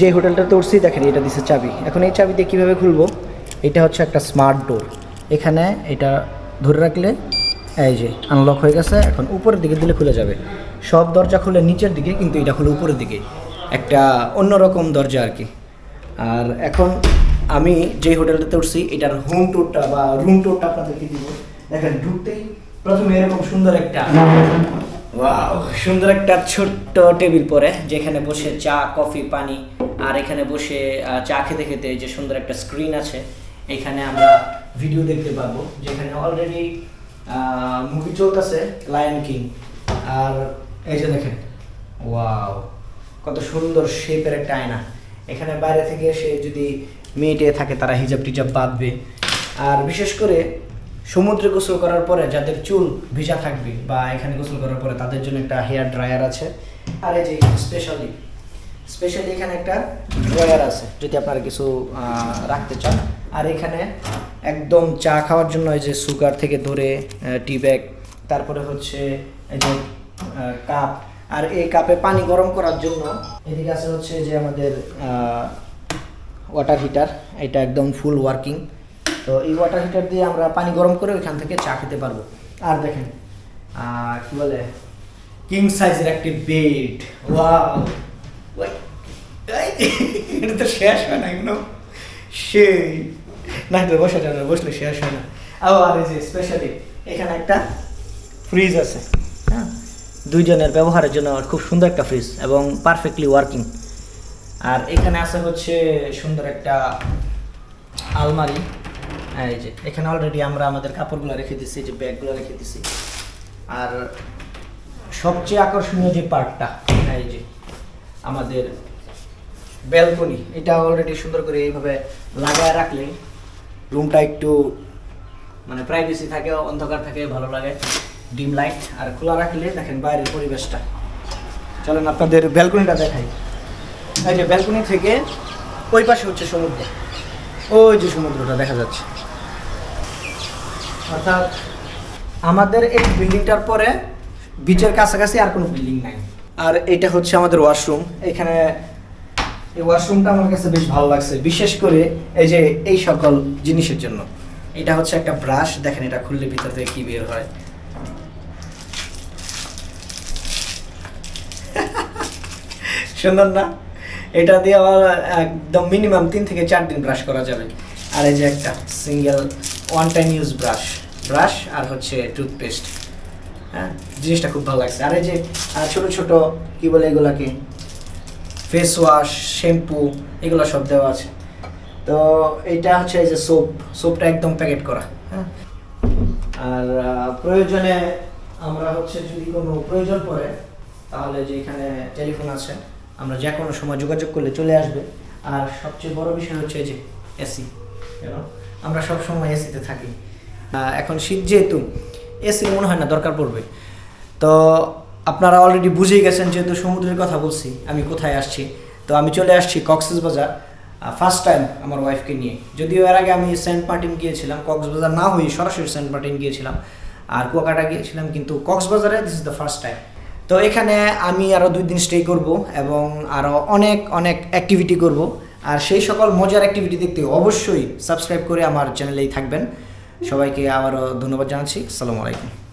যে হোটেলটাতে উঠছি দেখেন এটা দিছে চাবি। এখন এই চাবি দিয়ে কীভাবে খুলবো? এটা হচ্ছে একটা স্মার্ট ডোর এখানে এটা ধরে রাখলে এই যে আনলক হয়ে গেছে, এখন উপরের দিকে দিলে খুলে যাবে। সব দরজা খুলে নিচের দিকে, কিন্তু এটা খুলে উপরের দিকে। একটা অন্যরকম দরজা আর কি। আর এখন আমি যে হোটেলটাতে উঠছি এটার হোম ট্যুরটা বা রুম ট্যুরটা আপনাদেরকে দিব। দেখেন, ঢুকতেই প্রথমে এরকম সুন্দর একটা ওয়াও সুন্দর একটা ছোট্ট টেবিল পরে, যেখানে বসে চা, কফি, পানি, আর এখানে বসে চা খেতে খেতে যে সুন্দর একটা স্ক্রিন আছে, এখানে আমরা ভিডিও দেখতে পাবো যেখানে অলরেডি মুভি চলতেছে লায়ন কিং আর এই যে দেখেন ওয়াও কত সুন্দর শেপের একটা আয়না, এখানে বাইরে থেকে এসে যদি মেয়েটে থাকে, তারা হিজাব টিজাব বাঁধবে, আর বিশেষ করে সমুদ্রে গোসল করার পরে যাদের চুল ভিজা থাকবে বা এখানে গোসল করার পরে তাদের জন্য একটা হেয়ার ড্রায়ার আছে। আর এই যে স্পেশালি স্পেশালি এখানে একটা ড্রয়ার আছে, যদি আপনারা কিছু রাখতে চান। আর এখানে একদম চা খাওয়ার জন্য এই যে সুগার থেকে ধরে টি ব্যাগ, তারপরে হচ্ছে এই যে কাপ। আর এই কাপে পানি গরম করার জন্য এদিকে আছে হচ্ছে যে আমাদের ওয়াটার হিটার এটা একদম ফুল ওয়ার্কিং তো এই ওয়াটার হিটার দিয়ে আমরা পানি গরম করে ওইখান থেকে চা খেতে পারব। আর দেখেন কি বলে? কিং সাইজের একটি বেড ওয়াও এটা তো শেষ হয় না এগুলো সেই, না, এটা বসা না বসলে শেষ হয় না। আবার এই যে স্পেশালি এখানে একটা ফ্রিজ আছে হ্যাঁ? দুইজনের ব্যবহারের জন্য খুব সুন্দর একটা ফ্রিজ এবং পারফেক্টলি ওয়ার্কিং আর এখানে আছে হচ্ছে সুন্দর একটা আলমারি। এই যে, এখানে অলরেডি আমরা আমাদের কাপড়গুলো রেখে দিছি যে ব্যাগগুলো রেখে দিছি। আর সবচেয়ে আকর্ষণীয় যে পার্টটা এই যে আমাদের ব্যালকনি এটা অলরেডি সুন্দর করে এইভাবে লাগায় রাখলে রুমটা একটু মানে প্রাইভেসি থাকে, অন্ধকার থাকে, ভালো লাগে ডিম লাইট আর খোলা রাখলে দেখেন বাইরের পরিবেশটা। চলেন আপনাদের ব্যালকনিটা দেখাই। এই যে ব্যালকনি থেকে ওই পাশে হচ্ছে সমুদ্র। ওই যে সমুদ্রটা দেখা যাচ্ছে। অর্থাৎ আমাদের এই বিল্ডিংটার পরে বিচের কাছাকাছি আর কোনো বিল্ডিং নাই। আর এটা হচ্ছে আমাদের ওয়াশরুম এখানে এই ওয়াশরুমটা আমার কাছে বেশ ভালো লাগছে। বিশেষ করে এই যে এই সকল জিনিসের জন্য। এটা হচ্ছে একটা ব্রাশ দেখেন এটা খুললে ভিতর থেকে কি বের হয়। সুন্দর না? এটা দিয়ে আমার একদম মিনিমাম তিন থেকে চার দিন ব্রাশ করা যাবে। আর এই যে একটা single one time use brush brush আর হচ্ছে টুথপেস্ট হ্যাঁ জিনিসটা খুব ভালো লাগছে। আর এই যে ছোট ছোট, কি বলে এগুলাকে? ফেস ওয়াশ শ্যাম্পু এগুলো সব দেওয়া আছে। তো এটা হচ্ছে এই যে সোপ সোপটা একদম প্যাকেট করা। হ্যাঁ। আর প্রয়োজনে আমরা হচ্ছে যদি কোনো প্রয়োজন পড়ে, তাহলে যে এখানে টেলিফোন আছে আমরা যে কোনো সময় যোগাযোগ করলে চলে আসবে। আর সবচেয়ে বড় বিষয় হচ্ছে যে এসি আমরা সব সময় এসিতে থাকি। এখন শীত যেহেতু এসি মনে হয় না দরকার পড়বে। তো আপনারা অলরেডি বুঝেই গেছেন যেহেতু সমুদ্রের কথা বলছি, আমি কোথায় আসছি? তো আমি চলে আসছি কক্সবাজার ফার্স্ট টাইম আমার ওয়াইফকে নিয়ে। যদিও এর আগে আমি সেন্ট মার্টিন গিয়েছিলাম, কক্সবাজার না হয়ে সরাসরি সেন্ট মার্টিন গিয়েছিলাম, আর কুয়াকাটা গিয়েছিলাম, কিন্তু কক্সবাজারে this is the first time তো এখানে আমি আরও দুই দিন স্টে করব এবং আরও অনেক অনেক অ্যাক্টিভিটি করব। আর সেই সকল মজার অ্যাক্টিভিটি দেখতে অবশ্যই সাবস্ক্রাইব করে আমার চ্যানেলেই থাকবেন। সবাইকে আবারও ধন্যবাদ জানাচ্ছি। আসসালামু আলাইকুম।